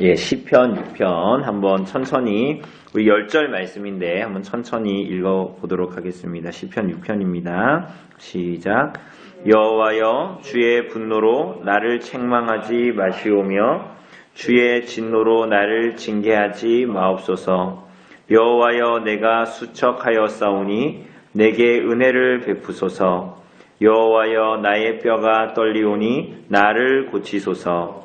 예, 시편 6편 한번 천천히 우리 10절 말씀인데 한번 천천히 읽어 보도록 하겠습니다. 시편 6편입니다. 시작. 여호와여 주의 분노로 나를 책망하지 마시오며 주의 진노로 나를 징계하지 마옵소서. 여호와여 내가 수척하여 싸우니 내게 은혜를 베푸소서. 여호와여 나의 뼈가 떨리오니 나를 고치소서.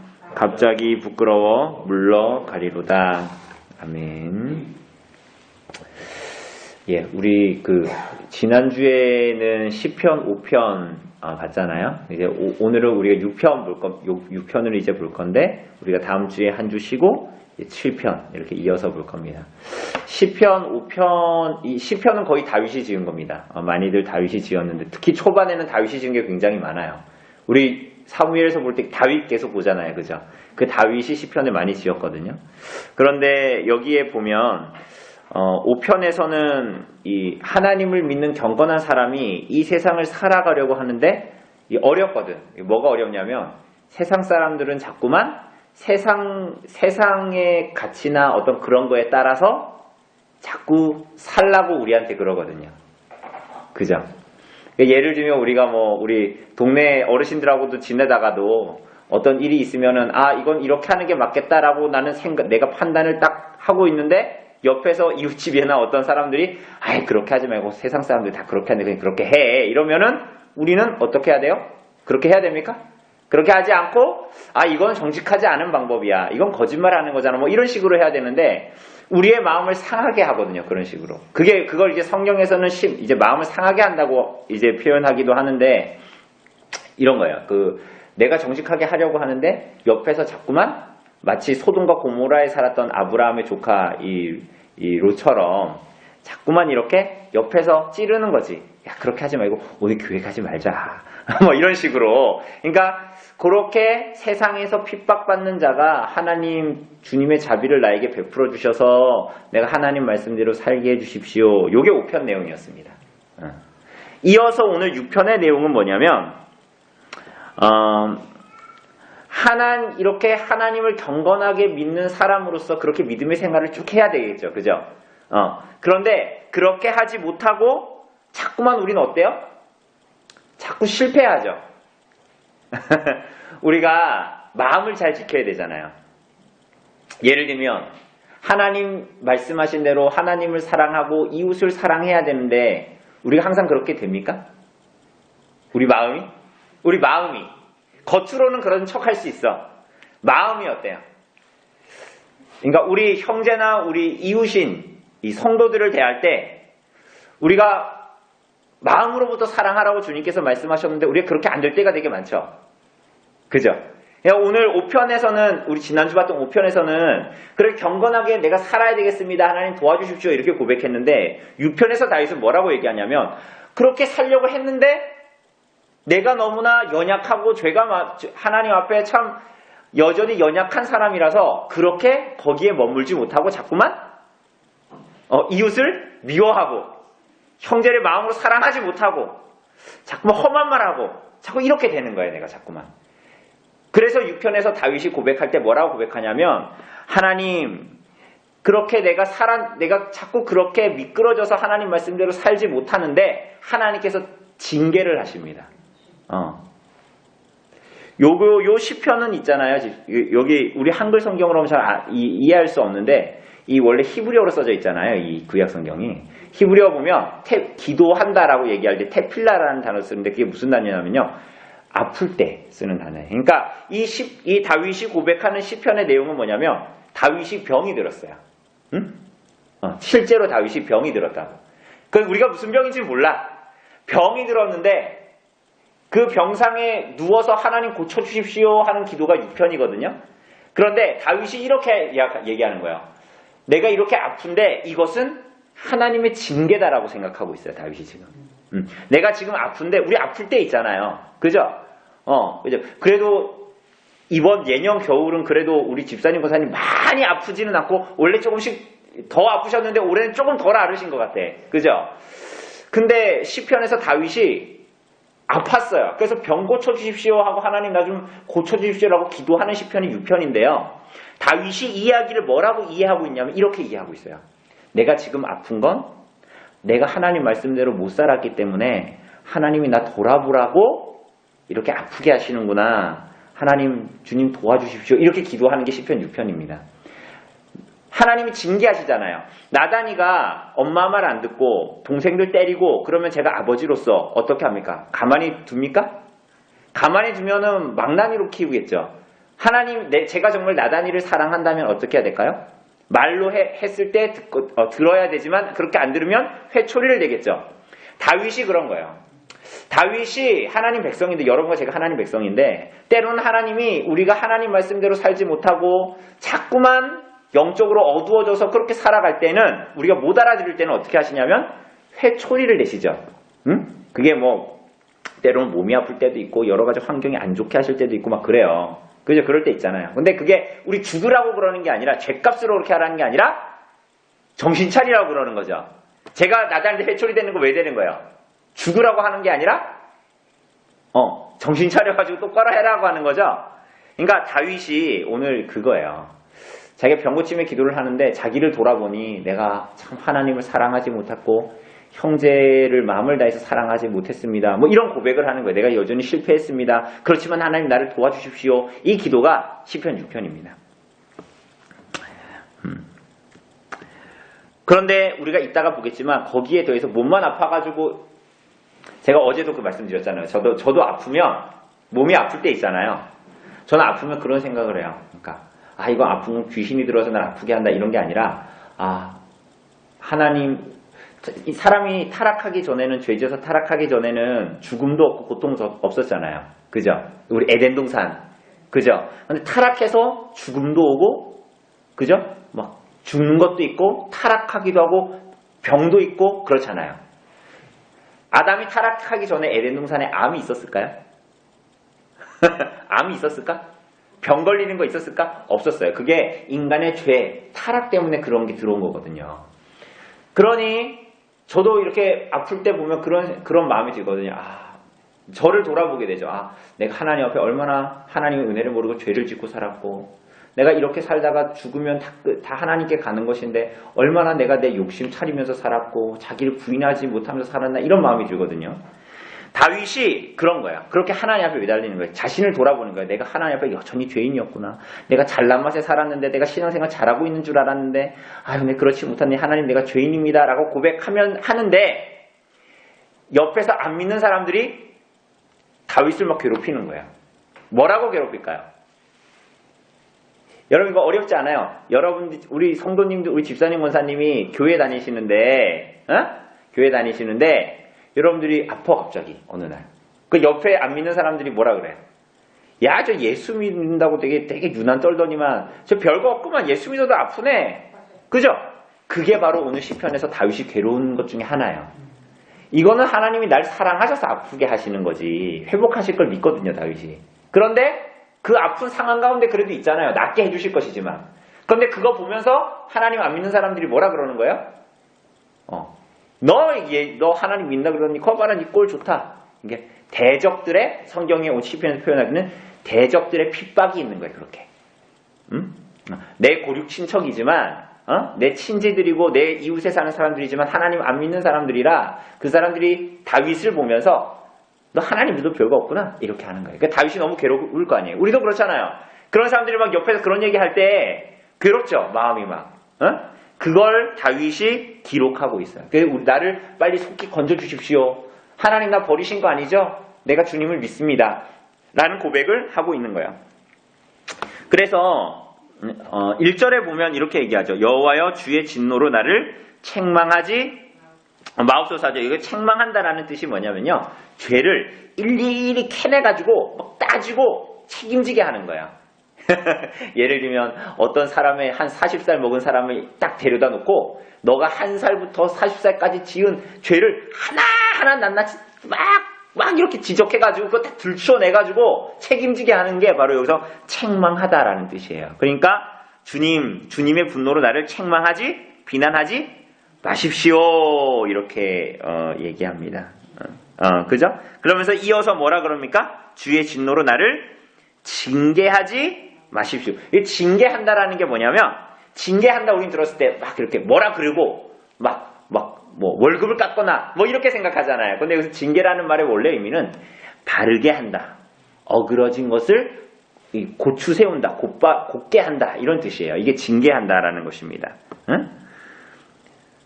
갑자기 부끄러워 물러가리로다. 아멘. 예, 우리 그 지난주에는 10편, 5편 아, 봤잖아요. 이제 오, 늘은 우리가 6편 볼 건, 6편을 이제 볼 건데 우리가 다음 주에 한 주 쉬고 7편 이렇게 이어서 볼 겁니다. 10편, 5편, 이 10편은 거의 다윗이 지은 겁니다. 어, 많이들 다윗이 지었는데 특히 초반에는 다윗이 지은 게 굉장히 많아요. 우리 사무엘에서 볼 때 다윗 계속 보잖아요. 그죠? 그 다윗이 시편을 많이 지었거든요. 그런데 여기에 보면 어, 5편에서는 이 하나님을 믿는 경건한 사람이 이 세상을 살아가려고 하는데 어렵거든. 뭐가 어렵냐면 세상 사람들은 자꾸만 세상 세상의 가치나 어떤 그런 거에 따라서 자꾸 살라고 우리한테 그러거든요. 그죠? 예를 들면 우리가 뭐 우리 동네 어르신들하고도 지내다가도 어떤 일이 있으면은 아 이건 이렇게 하는 게 맞겠다라고 나는 생각 내가 판단을 딱 하고 있는데 옆에서 이웃집이나 어떤 사람들이 아이 그렇게 하지 말고 세상 사람들 다 그렇게 하는데 그냥 그렇게 해 이러면은 우리는 어떻게 해야 돼요? 그렇게 해야 됩니까? 그렇게 하지 않고 아 이건 정직하지 않은 방법이야 이건 거짓말하는 거잖아 뭐 이런 식으로 해야 되는데 우리의 마음을 상하게 하거든요 그런 식으로 그게 그걸 이제 성경에서는 심, 이제 마음을 상하게 한다고 이제 표현하기도 하는데 이런 거예요 그 내가 정직하게 하려고 하는데 옆에서 자꾸만 마치 소돔과 고모라에 살았던 아브라함의 조카 이, 이 로처럼 자꾸만 이렇게 옆에서 찌르는 거지. 야 그렇게 하지 말고 오늘 교회 가지 말자. 뭐 이런 식으로. 그러니까 그렇게 세상에서 핍박받는 자가 하나님 주님의 자비를 나에게 베풀어 주셔서 내가 하나님 말씀대로 살게 해 주십시오. 요게 5편 내용이었습니다. 어. 이어서 오늘 6편의 내용은 뭐냐면 어, 하나 이렇게 하나님을 경건하게 믿는 사람으로서 그렇게 믿음의 생활을 쭉 해야 되겠죠. 그죠? 어. 그런데 그렇게 하지 못하고 자꾸만 우리는 어때요? 자꾸 실패하죠. 우리가 마음을 잘 지켜야 되잖아요. 예를 들면 하나님 말씀하신 대로 하나님을 사랑하고 이웃을 사랑해야 되는데 우리가 항상 그렇게 됩니까? 우리 마음이? 우리 마음이 겉으로는 그런 척 할 수 있어. 마음이 어때요? 그러니까 우리 형제나 우리 이웃인 이 성도들을 대할 때 우리가 마음으로부터 사랑하라고 주님께서 말씀하셨는데 우리가 그렇게 안 될 때가 되게 많죠. 그죠? 오늘 5편에서는 우리 지난주 봤던 5편에서는 그렇게 경건하게 내가 살아야 되겠습니다. 하나님 도와주십시오. 이렇게 고백했는데 6편에서 다윗은 뭐라고 얘기하냐면 그렇게 살려고 했는데 내가 너무나 연약하고 죄가 하나님 앞에 참 여전히 연약한 사람이라서 그렇게 거기에 머물지 못하고 자꾸만 어, 이웃을 미워하고 형제를 마음으로 사랑하지 못하고 자꾸만 험한 말하고 자꾸 이렇게 되는 거예요 내가 자꾸만 그래서 6편에서 다윗이 고백할 때 뭐라고 고백하냐면 하나님 그렇게 내가 살아 내가 자꾸 그렇게 미끄러져서 하나님 말씀대로 살지 못하는데 하나님께서 징계를 하십니다. 어. 요거 요 시편은 있잖아요. 여기 우리 한글 성경으로 잘 아, 이, 해할수 없는데 이 원래 히브리어로 써져 있잖아요. 이 구약 성경이. 히브리어 보면 테, 기도한다라고 얘기할 때 테필라라는 단어를 쓰는데 그게 무슨 단어냐면요. 아플 때 쓰는 단어예요. 그러니까 이, 시, 이 다윗이 고백하는 시편의 내용은 뭐냐면 다윗이 병이 들었어요. 응? 어, 실제로 다윗이 병이 들었다고. 그 우리가 무슨 병인지 몰라. 병이 들었는데 그 병상에 누워서 하나님 고쳐주십시오 하는 기도가 6편이거든요. 그런데 다윗이 이렇게 얘기하는 거예요. 내가 이렇게 아픈데 이것은 하나님의 징계다라고 생각하고 있어요. 다윗이 지금. 음, 내가 지금 아픈데 우리 아플 때 있잖아요. 그죠? 어, 그죠? 그래도 이번 예년 겨울은 그래도 우리 집사님 고사님 많이 아프지는 않고 원래 조금씩 더 아프셨는데 올해는 조금 덜 앓으신 것 같아. 그죠? 근데 시편에서 다윗이 아팠어요. 그래서 병 고쳐 주십시오 하고 하나님 나 좀 고쳐 주십시오라고 기도하는 시편이 6편인데요. 다윗이 이 이야기를 뭐라고 이해하고 있냐면 이렇게 이해하고 있어요. 내가 지금 아픈 건 내가 하나님 말씀대로 못 살았기 때문에 하나님이 나 돌아보라고 이렇게 아프게 하시는구나. 하나님 주님 도와주십시오. 이렇게 기도하는 게 시편 6편입니다. 하나님이 징계하시잖아요. 나단이가 엄마 말 안 듣고 동생들 때리고 그러면 제가 아버지로서 어떻게 합니까? 가만히 둡니까? 가만히 두면은 망나니로 키우겠죠. 하나님, 내, 제가 정말 나단이를 사랑한다면 어떻게 해야 될까요? 말로 해- 했을 때 듣고, 어, 들어야 되지만 그렇게 안 들으면 회초리를 내겠죠. 다윗이 그런 거예요. 다윗이 하나님 백성인데 여러분과 제가 하나님 백성인데 때로는 하나님이 우리가 하나님 말씀대로 살지 못하고 자꾸만 영적으로 어두워져서 그렇게 살아갈 때는 우리가 못 알아들을 때는 어떻게 하시냐면 회초리를 내시죠. 응? 그게 뭐 때로는 몸이 아플 때도 있고 여러 가지 환경이 안 좋게 하실 때도 있고 막 그래요. 그죠? 그럴 때 있잖아요. 근데 그게 우리 죽으라고 그러는 게 아니라 죄값으로 그렇게 하라는 게 아니라 정신 차리라고 그러는 거죠. 제가 나단한테 회초리 되는 거 왜 되는 거예요? 죽으라고 하는 게 아니라 어 정신 차려가지고 똑바로 해라고 하는 거죠. 그러니까 다윗이 오늘 그거예요. 자기가 병 고침의 기도를 하는데 자기를 돌아보니 내가 참 하나님을 사랑하지 못했고 형제를 마음을 다해서 사랑하지 못했습니다. 뭐 이런 고백을 하는 거예요. 내가 여전히 실패했습니다. 그렇지만 하나님 나를 도와주십시오. 이 기도가 시편 6편입니다. 음. 그런데 우리가 이따가 보겠지만 거기에 더해서 몸만 아파가지고 제가 어제도 그 말씀드렸잖아요. 저도 저도 아프면 몸이 아플 때 있잖아요. 저는 아프면 그런 생각을 해요. 그러니까 아 이거 아프면 귀신이 들어서 날 아프게 한다 이런 게 아니라 아 하나님 이 사람이 타락하기 전에는 죄져서 타락하기 전에는 죽음도 없고 고통도 없었잖아요. 그죠? 우리 에덴 동산 그죠? 근데 타락해서 죽음도 오고 그죠? 막 죽는 것도 있고 타락하기도 하고 병도 있고 그렇잖아요. 아담이 타락하기 전에 에덴 동산에 암이 있었을까요? 암이 있었을까? 병 걸리는 거 있었을까? 없었어요. 그게 인간의 죄, 타락 때문에 그런 게 들어온 거거든요. 그러니 저도 이렇게 아플 때 보면 그런 그런 마음이 들거든요. 아, 저를 돌아보게 되죠. 아, 내가 하나님 앞에 얼마나 하나님의 은혜를 모르고 죄를 짓고 살았고 내가 이렇게 살다가 죽으면 다, 끝- 다 하나님께 가는 것인데 얼마나 내가 내 욕심 차리면서 살았고 자기를 부인하지 못하면서 살았나 이런 마음이 들거든요. 다윗이 그런 거야. 그렇게 하나님 앞에 매달리는 거야. 자신을 돌아보는 거야. 내가 하나님 앞에 여전히 죄인이었구나. 내가 잘난 맛에 살았는데 내가 신앙생활 잘하고 있는 줄 알았는데 아유, 내 그렇지 못하네. 하나님 내가 죄인입니다라고 고백하면 하는데 옆에서 안 믿는 사람들이 다윗을 막 괴롭히는 거야. 뭐라고 괴롭힐까요? 여러분 이거 어렵지 않아요. 여러분 우리 성도님들 우리 집사님 원사님이 교회 다니시는데 어? 교회 다니시는데 여러분들이 아파 갑자기 어느 날. 그 옆에 안 믿는 사람들이 뭐라 그래? 야 저 예수 믿는다고 되게 되게 유난 떨더니만 저 별거 없구만 예수 믿어도 아프네. 그죠? 그게 바로 오늘 시편에서 다윗이 괴로운 것 중에 하나예요. 이거는 하나님이 날 사랑하셔서 아프게 하시는 거지. 회복하실 걸 믿거든요, 다윗이. 그런데 그 아픈 상황 가운데 그래도 있잖아요. 낫게 해주실 것이지만. 그런데 그거 보면서 하나님 안 믿는 사람들이 뭐라 그러는 거예요? 어. 너, 얘, 너 하나님 믿나 그러니 커봐라 니꼴 좋다. 이게 대적들의 성경에 온 시편에서 표현하기는 대적들의 핍박이 있는 거예요, 그렇게. 음? 내 고륙 친척이지만 어? 내 친지들이고 내 이웃에 사는 사람들이지만 하나님 안 믿는 사람들이라 그 사람들이 다윗을 보면서 너 하나님 믿어도 별거 없구나 이렇게 하는 거예요. 그러니까 다윗이 너무 괴로울 거 아니에요. 우리도 그렇잖아요. 그런 사람들이 막 옆에서 그런 얘기 할 때 괴롭죠. 마음이 막 어? 그걸 다윗이 기록하고 있어요. 그래서 우리 나를 빨리 속히 건져 주십시오. 하나님 나 버리신 거 아니죠? 내가 주님을 믿습니다. 라는 고백을 하고 있는 거예요. 그래서 어, 1절에 보면 이렇게 얘기하죠. 여호와여 주의 진노로 나를 책망하지 마옵소서죠. 이거 책망한다라는 뜻이 뭐냐면요. 죄를 일일이 캐내가지고 막 따지고 책임지게 하는 거야. 예를 들면 어떤 사람의 한 40살 먹은 사람을 딱 데려다 놓고 너가 한 살부터 40살까지 지은 죄를 하나하나 낱낱이 막, 막 이렇게 지적해가지고 그거 다 들추어내가지고 책임지게 하는 게 바로 여기서 책망하다라는 뜻이에요. 그러니까 주님, 주님의 분노로 나를 책망하지, 비난하지 마십시오. 이렇게 어, 얘기합니다. 어, 어, 그죠? 그러면서 이어서 뭐라 그럽니까? 주의 진노로 나를 징계하지 마십시오. 이 징계한다라는 게 뭐냐면 징계한다 우린 들었을 때 막 이렇게 뭐라 그러고 막 막 뭐 월급을 깎거나 뭐 이렇게 생각하잖아요. 근데 여기서 징계라는 말의 원래 의미는 바르게 한다. 어그러진 것을 이 고추 세운다, 곧바, 곧게 한다 이런 뜻이에요. 이게 징계한다라는 것입니다. 응?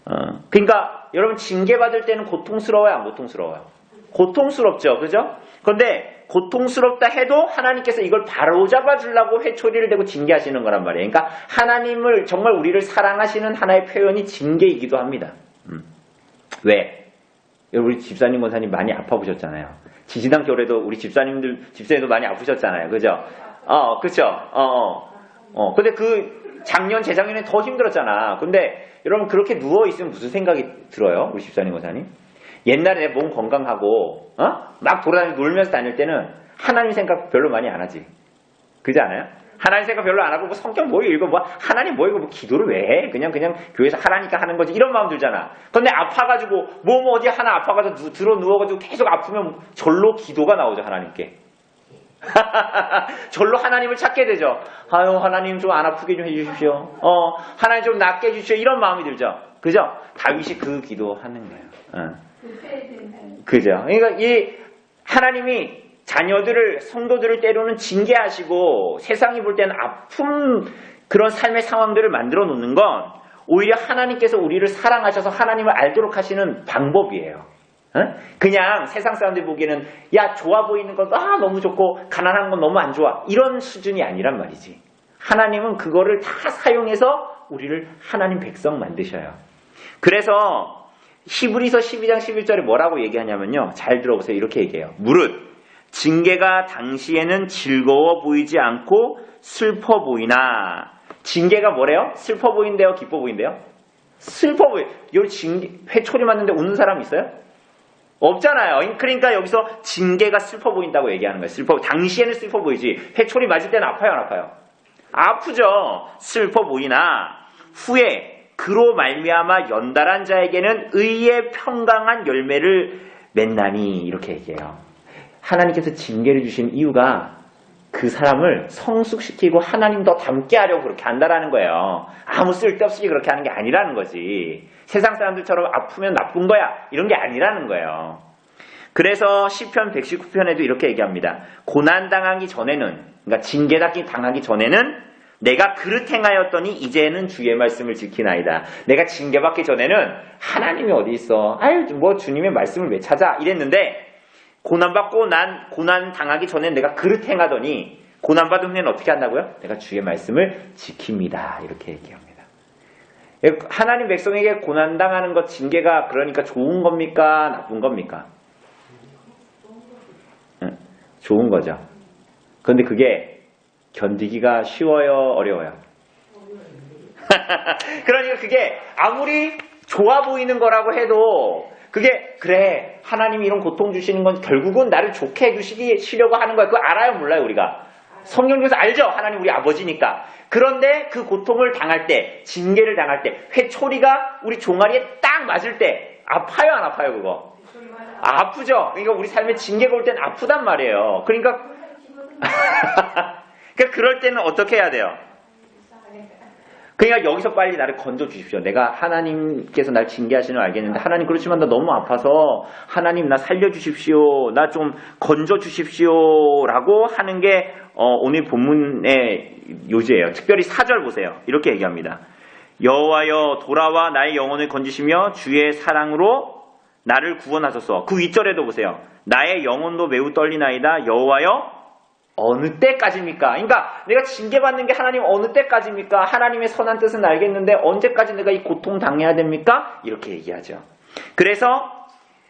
어, 그러니까 여러분 징계 받을 때는 고통스러워요, 안 고통스러워요? 고통스럽죠, 그죠? 그런데 고통스럽다 해도 하나님께서 이걸 바로 잡아 주려고 회초리를 대고 징계하시는 거란 말이에요. 그러니까 하나님을 정말 우리를 사랑하시는 하나의 표현이 징계이기도 합니다. 음. 왜? 우리 집사님 권사님 많이 아파 보셨잖아요. 지지난 겨울에도 우리 집사님들 집사님도 많이 아프셨잖아요. 그죠? 어, 그쵸? 어, 어. 어, 근데 그 작년 재작년에 더 힘들었잖아. 근데 여러분 그렇게 누워 있으면 무슨 생각이 들어요? 우리 집사님 권사님? 옛날에 몸 건강하고 어? 막 돌아다니고 놀면서 다닐 때는 하나님 생각 별로 많이 안 하지. 그지 않아요? 하나님 생각 별로 안 하고 뭐 성경 뭐 읽고 뭐 하나님 뭐 읽고 뭐 기도를 왜 해? 그냥 그냥 교회에서 하라니까 하는 거지 이런 마음 들잖아. 근데 아파가지고 몸 어디 하나 아파가지고 누- 들어 누워가지고 계속 아프면 절로 기도가 나오죠 하나님께. 절로 하나님을 찾게 되죠. 아유 하나님 좀 안 아프게 좀 해주십시오. 어 하나님 좀 낫게 해주십시오 이런 마음이 들죠. 그죠? 다윗이 그 기도하는 거예요. 어. 그죠? 그러니까 이 하나님이 자녀들을 성도들을 때로는 징계하시고 세상이 볼 때는 아픈 그런 삶의 상황들을 만들어 놓는 건 오히려 하나님께서 우리를 사랑하셔서 하나님을 알도록 하시는 방법이에요. 어? 그냥 세상 사람들이 보기에는 야 좋아 보이는 건 아, 너무 좋고 가난한 건 너무 안 좋아 이런 수준이 아니란 말이지. 하나님은 그거를 다 사용해서 우리를 하나님 백성 만드셔요. 그래서 히브리서 12장 11절에 뭐라고 얘기하냐면요. 잘 들어보세요. 이렇게 얘기해요. 무릇 징계가 당시에는 즐거워 보이지 않고 슬퍼 보이나 징계가 뭐래요? 슬퍼 보인대요? 기뻐 보인대요? 슬퍼 보여. 여기 징계, 회초리 맞는데 웃는 사람 있어요? 없잖아요. 그러니까 여기서 징계가 슬퍼 보인다고 얘기하는 거예요. 슬퍼 당시에는 슬퍼 보이지. 회초리 맞을 때는 아파요, 안 아파요? 아프죠. 슬퍼 보이나 후에 그로 말미암아 연달한 자에게는 의의 평강한 열매를 맺나니 이렇게 얘기해요. 하나님께서 징계를 주신 이유가 그 사람을 성숙시키고 하나님 더 닮게 하려고 그렇게 한다라는 거예요. 아무 쓸데없이 그렇게 하는 게 아니라는 거지. 세상 사람들처럼 아프면 나쁜 거야. 이런 게 아니라는 거예요. 그래서 시편 119편에도 이렇게 얘기합니다. 고난 당하기 전에는 그러니까 징계 당하기 전에는 내가 그릇 행하였더니 이제는 주의 말씀을 지키나이다. 내가 징계받기 전에는 하나님이 어디 있어? 아유 뭐 주님의 말씀을 왜 찾아? 이랬는데 고난받고 난 고난 당하기 전에 내가 그릇 행하더니 고난받은 후에는 어떻게 한다고요? 내가 주의 말씀을 지킵니다. 이렇게 얘기합니다. 하나님 백성에게 고난당하는 것 징계가 그러니까 좋은 겁니까? 나쁜 겁니까? 응, 좋은 거죠. 그런데 그게 견디기가 쉬워요? 어려워요? 그러니까 그게 아무리 좋아 보이는 거라고 해도 그게 그래 하나님이 이런 고통 주시는 건 결국은 나를 좋게 해주시려고 하는 거야. 그거 알아요 몰라요 우리가? 성경 중에서 알죠? 하나님 우리 아버지니까. 그런데 그 고통을 당할 때, 징계를 당할 때, 회초리가 우리 종아리에 딱 맞을 때 아파요 안 아파요 그거? 아프죠? 그러니까 우리 삶에 징계가 올 때는 아프단 말이에요. 그러니까 그러니까 그럴 때는 어떻게 해야 돼요? 그러니까 여기서 빨리 나를 건져 주십시오. 내가 하나님께서 날 징계하시는 걸 알겠는데 하나님 그렇지만 나 너무 아파서 하나님 나 살려 주십시오. 나 좀 건져 주십시오라고 하는 게 어, 오늘 본문의 요지예요. 특별히 4절 보세요. 이렇게 얘기합니다. 여호와여 돌아와 나의 영혼을 건지시며 주의 사랑으로 나를 구원하소서. 그 윗절에도 보세요. 나의 영혼도 매우 떨리나이다. 여호와여 어느 때까지입니까? 그러니까 내가 징계받는 게 하나님 어느 때까지입니까? 하나님의 선한 뜻은 알겠는데 언제까지 내가 이 고통 당해야 됩니까? 이렇게 얘기하죠. 그래서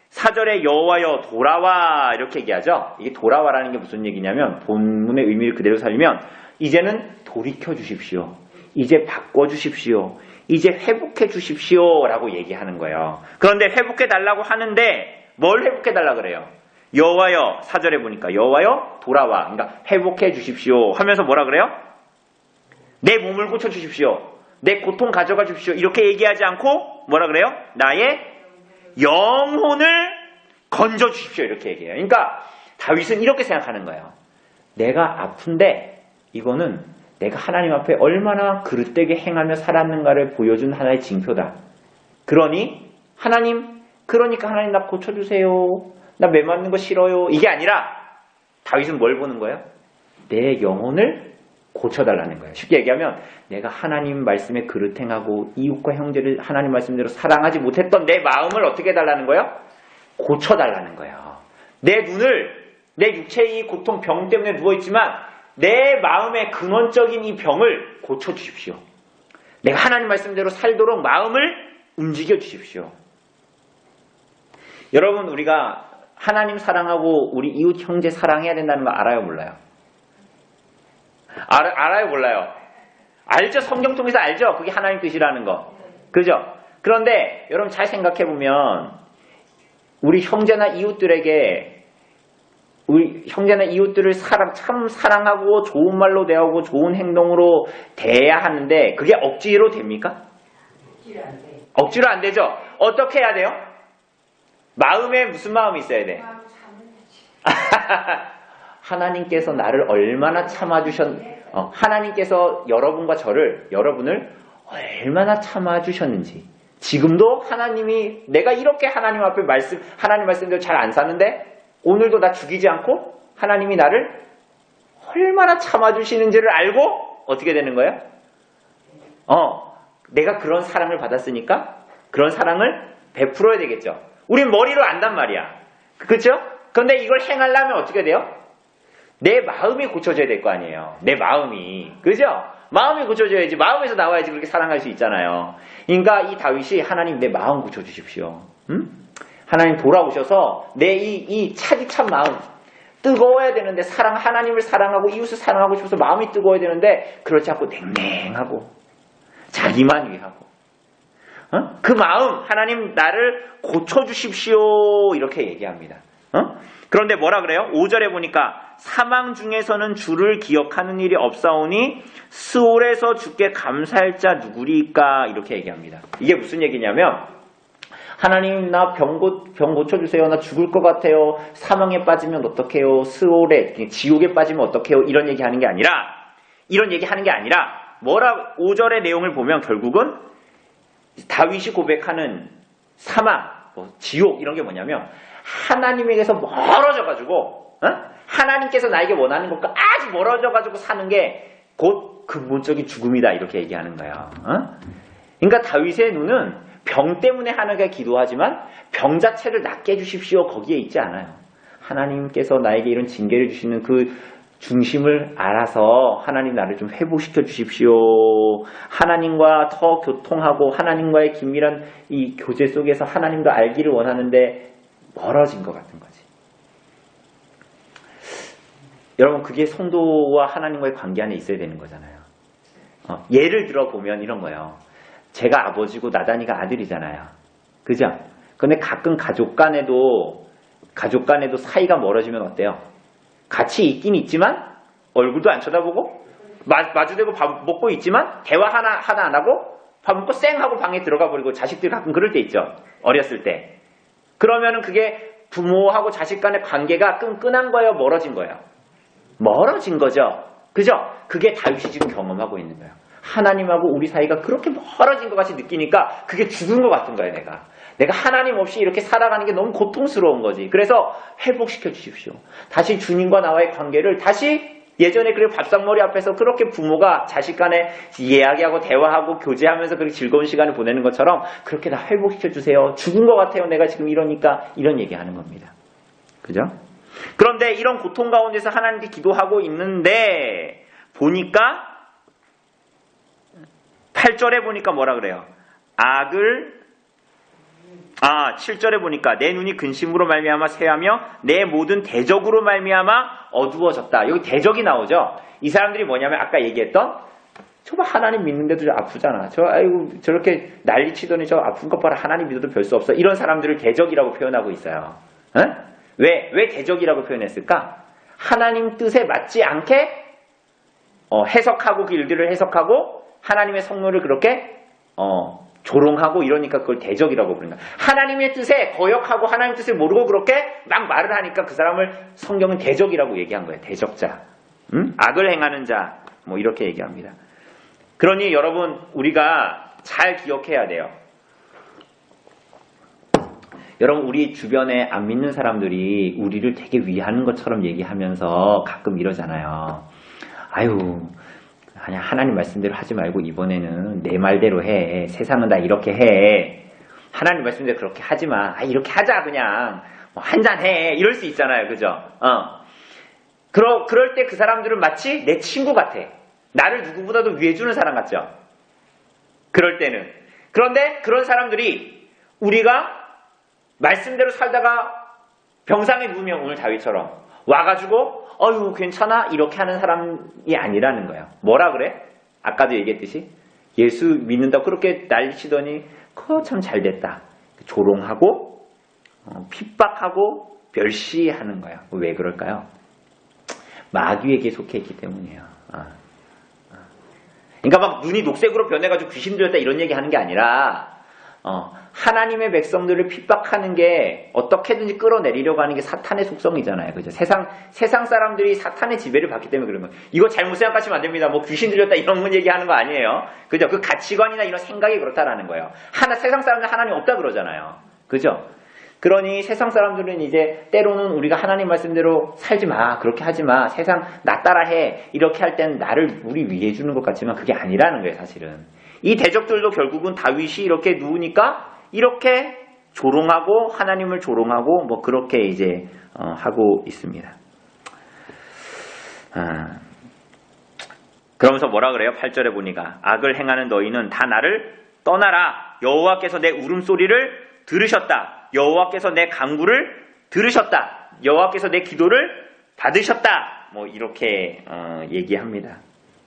사절에 여호와여 돌아와 이렇게 얘기하죠. 이게 돌아와라는 게 무슨 얘기냐면 본문의 의미를 그대로 살리면 이제는 돌이켜 주십시오. 이제 바꿔 주십시오. 이제 회복해 주십시오라고 얘기하는 거예요. 그런데 회복해 달라고 하는데 뭘 회복해 달라 그래요? 여호와여 사절에 보니까 여호와여 돌아와. 그러니까 회복해 주십시오 하면서 뭐라 그래요? 내 몸을 고쳐 주십시오. 내 고통 가져가 주십시오. 이렇게 얘기하지 않고 뭐라 그래요? 나의 영혼을 건져 주십시오. 이렇게 얘기해요. 그러니까 다윗은 이렇게 생각하는 거예요. 내가 아픈데 이거는 내가 하나님 앞에 얼마나 그릇되게 행하며 살았는가를 보여준 하나의 징표다. 그러니 하나님, 그러니까 하나님 나 고쳐주세요. 나 매 맞는 거 싫어요. 이게 아니라 다윗은 뭘 보는 거예요? 내 영혼을 고쳐달라는 거예요. 쉽게 얘기하면 내가 하나님 말씀에 그릇 행하고 이웃과 형제를 하나님 말씀대로 사랑하지 못했던 내 마음을 어떻게 해달라는 거예요? 고쳐달라는 거예요. 내 눈을 내 육체의 고통 병 때문에 누워있지만 내 마음의 근원적인 이 병을 고쳐주십시오. 내가 하나님 말씀대로 살도록 마음을 움직여 주십시오. 여러분 우리가 하나님 사랑하고 우리 이웃 형제 사랑해야 된다는 거 알아요 몰라요? 알, 알아요 몰라요? 알죠 성경 통해서 알죠 그게 하나님 뜻이라는 거 그죠? 그런데 여러분 잘 생각해 보면 우리 형제나 이웃들에게 우리 형제나 이웃들을 사랑, 참 사랑하고 좋은 말로 대하고 좋은 행동으로 대해야 하는데 그게 억지로 됩니까? 억지로 안 되죠. 어떻게 해야 돼요? 마음에 무슨 마음이 있어야 돼? 하나님께서 나를 얼마나 참아주셨, 어, 하나님께서 여러분과 저를, 여러분을 얼마나 참아주셨는지. 지금도 하나님이, 내가 이렇게 하나님 앞에 말씀, 하나님 말씀대로 잘 안 사는데, 오늘도 나 죽이지 않고, 하나님이 나를 얼마나 참아주시는지를 알고, 어떻게 되는 거예요? 어, 내가 그런 사랑을 받았으니까, 그런 사랑을 베풀어야 되겠죠. 우린 머리로 안단 말이야. 그렇죠? 그런데 이걸 행하려면 어떻게 돼요? 내 마음이 고쳐져야 될 거 아니에요. 내 마음이. 그죠? 마음이 고쳐져야지. 마음에서 나와야지 그렇게 사랑할 수 있잖아요. 그러니까 이 다윗이 하나님 내 마음 고쳐주십시오. 음? 하나님 돌아오셔서 내 이, 이 차디찬 마음, 뜨거워야 되는데 사랑, 하나님을 사랑하고 이웃을 사랑하고 싶어서 마음이 뜨거워야 되는데 그렇지 않고 냉랭하고 자기만 위하고 어? 그 마음 하나님 나를 고쳐주십시오 이렇게 얘기합니다. 어? 그런데 뭐라 그래요? 5절에 보니까 사망 중에서는 주를 기억하는 일이 없사오니 스올에서 주께 감사할 자 누구리까 이렇게 얘기합니다. 이게 무슨 얘기냐면 하나님 나병병 고쳐주세요. 나 죽을 것 같아요. 사망에 빠지면 어떡해요? 스올에 지옥에 빠지면 어떡해요? 이런 얘기하는 게 아니라 이런 얘기하는 게 아니라 뭐라 5절의 내용을 보면 결국은 다윗이 고백하는 사망, 뭐 지옥 이런 게 뭐냐면 하나님에게서 멀어져 가지고 어? 하나님께서 나에게 원하는 것과 아주 멀어져 가지고 사는 게 곧 근본적인 죽음이다 이렇게 얘기하는 거야. 어? 그러니까 다윗의 눈은 병 때문에 하나님께 기도하지만 병 자체를 낫게 해주십시오 거기에 있지 않아요. 하나님께서 나에게 이런 징계를 주시는 그 중심을 알아서 하나님 나를 좀 회복시켜 주십시오. 하나님과 더 교통하고 하나님과의 긴밀한 이 교제 속에서 하나님도 알기를 원하는데 멀어진 것 같은 거지. 여러분 그게 성도와 하나님과의 관계 안에 있어야 되는 거잖아요. 어, 예를 들어 보면 이런 거예요. 제가 아버지고 나단이가 아들이잖아요. 그죠? 근데 가끔 가족 간에도 가족 간에도 사이가 멀어지면 어때요? 같이 있긴 있지만 얼굴도 안 쳐다보고 마, 주대고 밥 먹고 있지만 대화 하나 하나 안 하고 밥 먹고 쌩 하고 방에 들어가 버리고 자식들 가끔 그럴 때 있죠. 어렸을 때. 그러면은 그게 부모하고 자식 간의 관계가 끈끈한 거예요, 멀어진 거예요. 멀어진 거죠. 그죠? 그게 다윗이 지금 경험하고 있는 거예요. 하나님하고 우리 사이가 그렇게 멀어진 것 같이 느끼니까 그게 죽은 것 같은 거예요, 내가. 내가 하나님 없이 이렇게 살아가는 게 너무 고통스러운 거지. 그래서 회복시켜 주십시오. 다시 주님과 나와의 관계를 다시 예전에 그래 밥상머리 앞에서 그렇게 부모가 자식 간에 이야기하고 대화하고 교제하면서 그렇게 즐거운 시간을 보내는 것처럼 그렇게 나 회복시켜 주세요. 죽은 것 같아요. 내가 지금 이러니까 이런 얘기하는 겁니다. 그죠? 그런데 이런 고통 가운데서 하나님께 기도하고 있는데 보니까 8절에 보니까 뭐라 그래요? 악을 아, 7절에 보니까 내 눈이 근심으로 말미암아 새하며 내 모든 대적으로 말미암아 어두워졌다. 여기 대적이 나오죠. 이 사람들이 뭐냐면 아까 얘기했던 저봐 하나님 믿는데도 저 아프잖아. 저 아이고 저렇게 난리 치더니 저 아픈 것 봐라. 하나님 믿어도 별 수 없어. 이런 사람들을 대적이라고 표현하고 있어요. 어? 왜? 왜 대적이라고 표현했을까? 하나님 뜻에 맞지 않게 어, 해석하고 그 일들을 해석하고 하나님의 성노를 그렇게 어, 조롱하고 이러니까 그걸 대적이라고 부른다. 하나님의 뜻에 거역하고 하나님 뜻을 모르고 그렇게 막 말을 하니까 그 사람을 성경은 대적이라고 얘기한 거예요. 대적자. 음? 악을 행하는 자. 뭐 이렇게 얘기합니다. 그러니 여러분 우리가 잘 기억해야 돼요. 여러분 우리 주변에 안 믿는 사람들이 우리를 되게 위하는 것처럼 얘기하면서 가끔 이러잖아요. 아유 그냥 하나님 말씀대로 하지 말고 이번에는 내 말대로 해. 세상은 다 이렇게 해. 하나님 말씀대로 그렇게 하지 마. 아, 이렇게 하자 그냥 뭐 한잔 해. 이럴 수 있잖아요, 그죠? 어. 그러, 그럴 때 그 사람들은 마치 내 친구 같아. 나를 누구보다도 위해주는 사람 같죠? 그럴 때는. 그런데 그런 사람들이 우리가 말씀대로 살다가 병상에 누우면 오늘 다윗처럼 와가지고 어유 괜찮아 이렇게 하는 사람이 아니라는 거야. 뭐라 그래? 아까도 얘기했듯이 예수 믿는다고 그렇게 난리치더니 그거 참 잘됐다. 조롱하고 어, 핍박하고 멸시하는 거야. 왜 그럴까요? 마귀에게 속해 있기 때문이에요. 아, 아. 그러니까 막 눈이 녹색으로 변해가지고 귀신 들렸다 이런 얘기 하는 게 아니라 어, 하나님의 백성들을 핍박하는 게 어떻게든지 끌어내리려고 하는 게 사탄의 속성이잖아요. 그죠? 세상, 세상 사람들이 사탄의 지배를 받기 때문에 그런 거예요. 이거 잘못 생각하시면 안 됩니다. 뭐 귀신 들렸다 이런 문 얘기하는 거 아니에요. 그죠? 그 가치관이나 이런 생각이 그렇다라는 거예요. 하나, 세상 사람들 하나님 없다 그러잖아요. 그죠? 그러니 세상 사람들은 이제 때로는 우리가 하나님 말씀대로 살지 마. 그렇게 하지 마. 세상 나 따라 해. 이렇게 할 때는 나를 우리 위해 주는 것 같지만 그게 아니라는 거예요, 사실은. 이 대적들도 결국은 다윗이 이렇게 누우니까 이렇게 조롱하고 하나님을 조롱하고 뭐 그렇게 이제 어, 하고 있습니다. 아, 그러면서 뭐라 그래요? 8절에 보니까 악을 행하는 너희는 다 나를 떠나라. 여호와께서 내 울음소리를 들으셨다. 여호와께서 내 간구를 들으셨다. 여호와께서 내 기도를 받으셨다. 뭐 이렇게 어, 얘기합니다.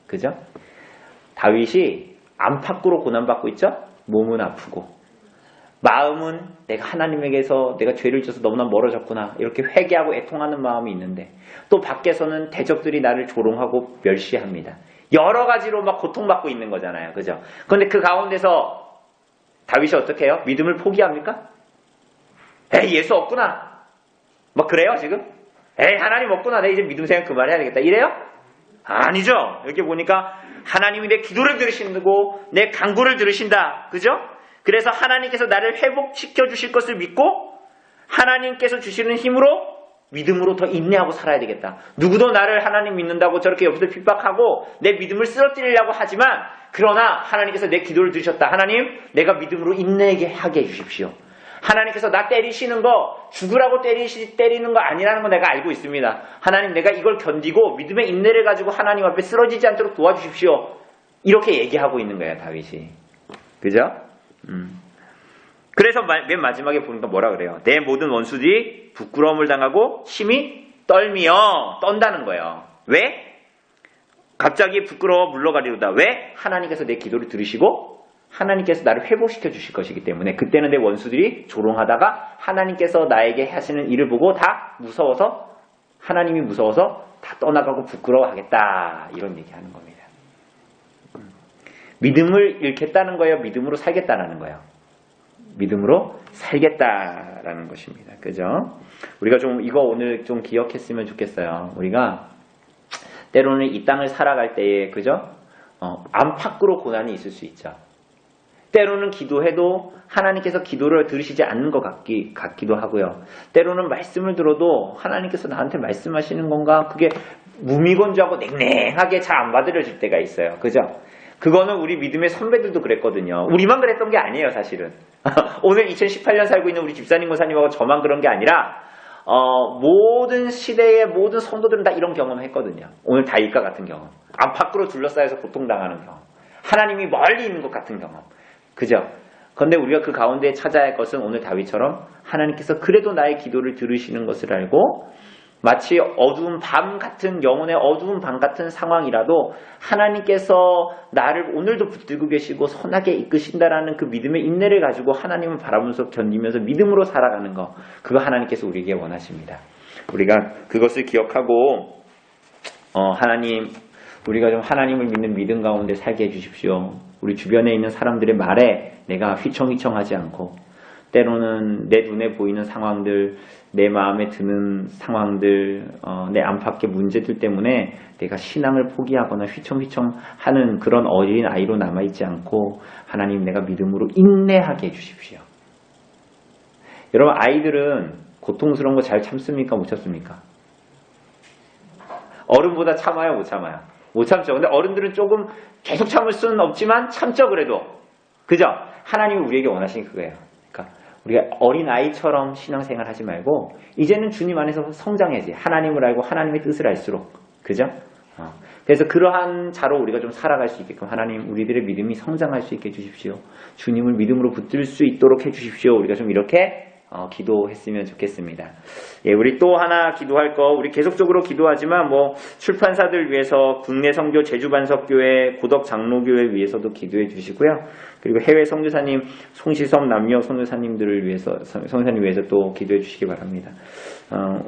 그죠? 다윗이 안팎으로 고난받고 있죠? 몸은 아프고 마음은 내가 하나님에게서 내가 죄를 져서 너무나 멀어졌구나 이렇게 회개하고 애통하는 마음이 있는데 또 밖에서는 대적들이 나를 조롱하고 멸시합니다. 여러 가지로 막 고통받고 있는 거잖아요. 그죠? 그런데 그 가운데서 다윗이 어떻게 해요? 믿음을 포기합니까? 에이 예수 없구나. 뭐 그래요 지금? 에이 하나님 없구나. 내 이제 믿음 생각 그만해야 되겠다. 이래요? 아니죠. 이렇게 보니까 하나님이 내 기도를 들으시고 내 간구를 들으신다. 그죠? 그래서 하나님께서 나를 회복시켜 주실 것을 믿고 하나님께서 주시는 힘으로 믿음으로 더 인내하고 살아야 되겠다. 누구도 나를 하나님 믿는다고 저렇게 옆에서 핍박하고 내 믿음을 쓰러뜨리려고 하지만 그러나 하나님께서 내 기도를 들으셨다. 하나님 내가 믿음으로 인내하게 하게 해 주십시오. 하나님께서 나 때리시는 거 죽으라고 때리시, 때리는 거 아니라는 거 내가 알고 있습니다. 하나님 내가 이걸 견디고 믿음의 인내를 가지고 하나님 앞에 쓰러지지 않도록 도와주십시오. 이렇게 얘기하고 있는 거예요 다윗이. 그죠? 음. 그래서 맨 마지막에 보니까 뭐라 그래요? 내 모든 원수들이 부끄러움을 당하고 심히 떨미어 떤다는 거예요. 왜? 갑자기 부끄러워 물러가리로다. 왜? 하나님께서 내 기도를 들으시고 하나님께서 나를 회복시켜 주실 것이기 때문에 그때는 내 원수들이 조롱하다가 하나님께서 나에게 하시는 일을 보고 다 무서워서 하나님이 무서워서 다 떠나가고 부끄러워하겠다 이런 얘기하는 겁니다. 믿음을 잃겠다는 거예요. 믿음으로 살겠다라는 거예요. 믿음으로 살겠다라는 것입니다. 그죠? 우리가 좀 이거 오늘 좀 기억했으면 좋겠어요. 우리가 때로는 이 땅을 살아갈 때에 그죠? 어, 안팎으로 고난이 있을 수 있죠. 때로는 기도해도 하나님께서 기도를 들으시지 않는 것 같기, 같기도 하고요. 때로는 말씀을 들어도 하나님께서 나한테 말씀하시는 건가? 그게 무미건조하고 냉랭하게 잘 안 받아들여질 때가 있어요. 그죠? 그거는 우리 믿음의 선배들도 그랬거든요. 우리만 그랬던 게 아니에요, 사실은. 오늘 2018년 살고 있는 우리 집사님, 권사님하고 저만 그런 게 아니라, 어, 모든 시대의 모든 성도들은 다 이런 경험을 했거든요. 오늘 다윗과 같은 경험. 안팎으로 둘러싸여서 고통당하는 경험. 하나님이 멀리 있는 것 같은 경험. 그죠? 그런데 우리가 그 가운데 찾아야 할 것은 오늘 다윗처럼 하나님께서 그래도 나의 기도를 들으시는 것을 알고 마치 어두운 밤 같은 영혼의 어두운 밤 같은 상황이라도 하나님께서 나를 오늘도 붙들고 계시고 선하게 이끄신다라는 그 믿음의 인내를 가지고 하나님을 바라보면서 견디면서 믿음으로 살아가는 거 그거 하나님께서 우리에게 원하십니다. 우리가 그것을 기억하고 어, 하나님 우리가 좀 하나님을 믿는 믿음 가운데 살게 해주십시오. 우리 주변에 있는 사람들의 말에 내가 휘청휘청하지 않고 때로는 내 눈에 보이는 상황들, 내 마음에 드는 상황들, 어, 내 안팎의 문제들 때문에 내가 신앙을 포기하거나 휘청휘청하는 그런 어린 아이로 남아있지 않고 하나님 내가 믿음으로 인내하게 해주십시오. 여러분 아이들은 고통스러운 거 잘 참습니까? 못 참습니까? 어른보다 참아요? 못 참아요? 못 참죠. 근데 어른들은 조금 계속 참을 수는 없지만 참죠 그래도. 그죠? 하나님이 우리에게 원하시는 그거예요. 그러니까 우리가 어린 아이처럼 신앙생활 하지 말고 이제는 주님 안에서 성장해야지. 하나님을 알고 하나님의 뜻을 알수록. 그죠? 어. 그래서 그러한 자로 우리가 좀 살아갈 수 있게끔 하나님 우리들의 믿음이 성장할 수 있게 해주십시오. 주님을 믿음으로 붙들 수 있도록 해주십시오. 우리가 좀 이렇게 어, 기도했으면 좋겠습니다. 예, 우리 또 하나 기도할 거, 우리 계속적으로 기도하지만 뭐 출판사들 위해서 국내 성교 제주반석교회 고덕 장로교회 위해서도 기도해 주시고요. 그리고 해외 성교사님 송시섭 남녀 성교사님들을 위해서 성교사님 위해서 또 기도해 주시기 바랍니다. 어,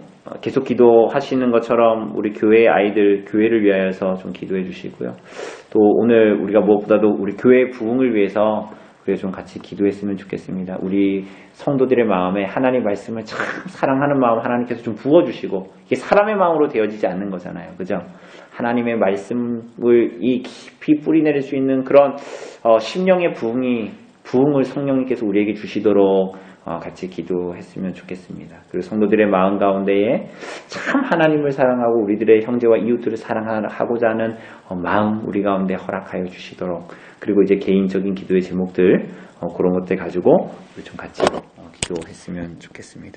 계속 기도하시는 것처럼 우리 교회 아이들 교회를 위하여서 좀 기도해 주시고요. 또 오늘 우리가 무엇보다도 우리 교회 부흥을 위해서 우리가 좀 같이 기도했으면 좋겠습니다. 우리 성도들의 마음에 하나님 말씀을 참 사랑하는 마음 하나님께서 좀 부어주시고 이게 사람의 마음으로 되어지지 않는 거잖아요. 그죠? 하나님의 말씀을 이 깊이 뿌리내릴 수 있는 그런 어, 심령의 부흥이 부흥을 성령님께서 우리에게 주시도록 어, 같이 기도했으면 좋겠습니다. 그리고 성도들의 마음 가운데에 참 하나님을 사랑하고 우리들의 형제와 이웃들을 사랑하고자 하는 어, 마음 우리 가운데 허락하여 주시도록 그리고 이제 개인적인 기도의 제목들 어, 그런 것들 가지고 좀 같이 어, 기도했으면 좋겠습니다.